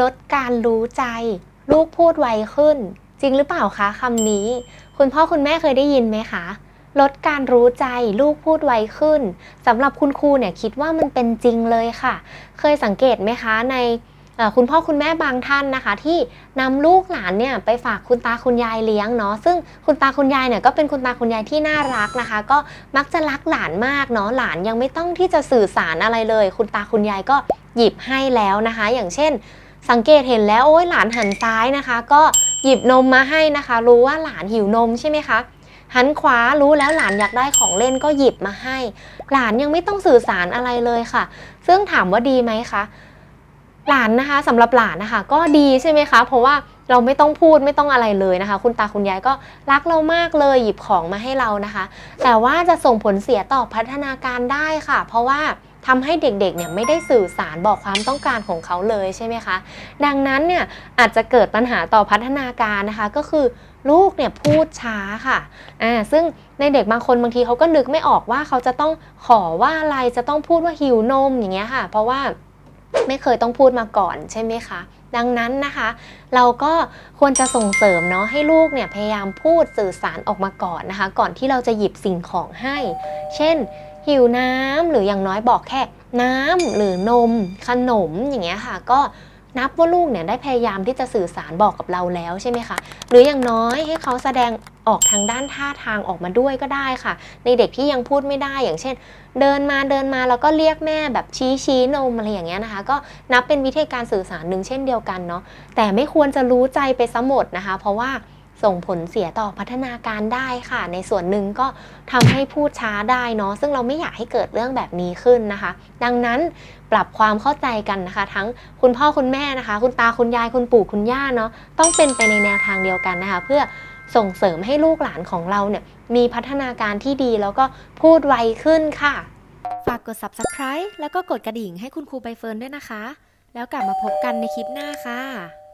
ลดการรู้ใจ ลูกพูดไวขึ้น จริงหรือเปล่าคะคำนี้ คุณพ่อคุณแม่เคยได้ยินไหมคะลดการรู้ใจลูกพูดไวขึ้นสำหรับคุณครูเนี่ยคิดว่ามันเป็นจริงเลยค่ะ เคยสังเกตไหมคะในคุณพ่อคุณแม่บางท่านนะคะ ที่นำลูกหลานเนี่ยไปฝากคุณตาคุณยายเลี้ยงเนาะซึ่งคุณตาคุณยายเนี่ยก็เป็นคุณตาคุณยายที่น่ารักนะคะ ก็มักจะรักหลานมากเนาะหลานยังไม่ต้องที่จะสื่อสารอะไรเลย คุณตาคุณยายก็หยิบให้แล้วนะคะ อย่างเช่น สังเกตเห็นแล้วโอ้ยหลานหันซ้ายนะคะ ก็หยิบนมมาให้นะคะ รู้ว่าหลานหิวนมใช่ไหมคะหันขวารู้แล้วหลานอยากได้ของเล่นก็หยิบมาให้ หลานยังไม่ต้องสื่อสารอะไรเลยค่ะ ซึ่งถามว่าดีไหมคะหลานนะคะสำหรับหลานนะคะ ก็ดีใช่ไหมคะ เพราะว่าเราไม่ต้องพูดไม่ต้องอะไรเลยนะคะ คุณตาคุณยายก็รักเรามากเลยหยิบของมาให้เรานะคะ แต่ว่าจะส่งผลเสียต่อพัฒนาการได้ค่ะ เพราะว่า ทำให้เด็กๆเนี่ยไม่ได้สื่อสารบอกความต้องการของเขาเลยใช่ไหมคะ ดังนั้นเนี่ยอาจจะเกิดปัญหาต่อพัฒนาการนะคะ ก็คือลูกเนี่ยพูดช้าค่ะอ่าซึ่งในเด็กบางคนบางทีเขาก็นึกไม่ออกว่าเขาจะต้องขอว่าอะไรจะต้องพูดว่าหิวนมอย่างเงี้ยค่ะ เพราะว่าไม่เคยต้องพูดมาก่อนใช่ไหมคะดังนั้นนะคะ เราก็ควรจะส่งเสริมเนาะให้ลูกเนี่ยพยายามพูดสื่อสารออกมาก่อนนะคะ ก่อนที่เราจะหยิบสิ่งของให้ เช่น หิวน้ำหรืออย่างน้อยบอกแค่ น้ำหรือนม ขนมอย่างเงี้ยค่ะ ก็นับว่าลูกเนี่ยได้พยายามที่จะสื่อสารบอกกับเราแล้วใช่ไหมคะ หรืออย่างน้อยให้เขาแสดงออกทางด้านท่าทางออกมาด้วยก็ได้ค่ะ ในเด็กที่ยังพูดไม่ได้อย่างเช่น เดินมาเดินมาแล้วก็เรียกแม่แบบชี้ชี้นมอะไรอย่างเงี้ยนะคะ ก็นับเป็นวิธีการสื่อสารหนึ่งเช่นเดียวกันเนาะแต่ไม่ควรจะรู้ใจไปซะหมดนะคะ เพราะว่า ส่งผลเสียต่อพัฒนาการได้ค่ะ ในส่วนหนึ่งก็ทำให้พูดช้าได้เนาะซึ่งเราไม่อยากให้เกิดเรื่องแบบนี้ขึ้นนะคะ ดังนั้นปรับความเข้าใจกันนะคะ ทั้งคุณพ่อคุณแม่นะคะ คุณตาคุณยายคุณปู่คุณย่าเนาะต้องเป็นไปในแนวทางเดียวกันนะคะ เพื่อส่งเสริมให้ลูกหลานของเราเนี่ยมีพัฒนาการที่ดีแล้วก็พูดไวขึ้นค่ะ ฝากกด subscribe แล้วก็กดกระดิ่งให้คุณครูใบเฟิร์นด้วยนะคะ แล้วกลับมาพบกันในคลิปหน้าค่ะ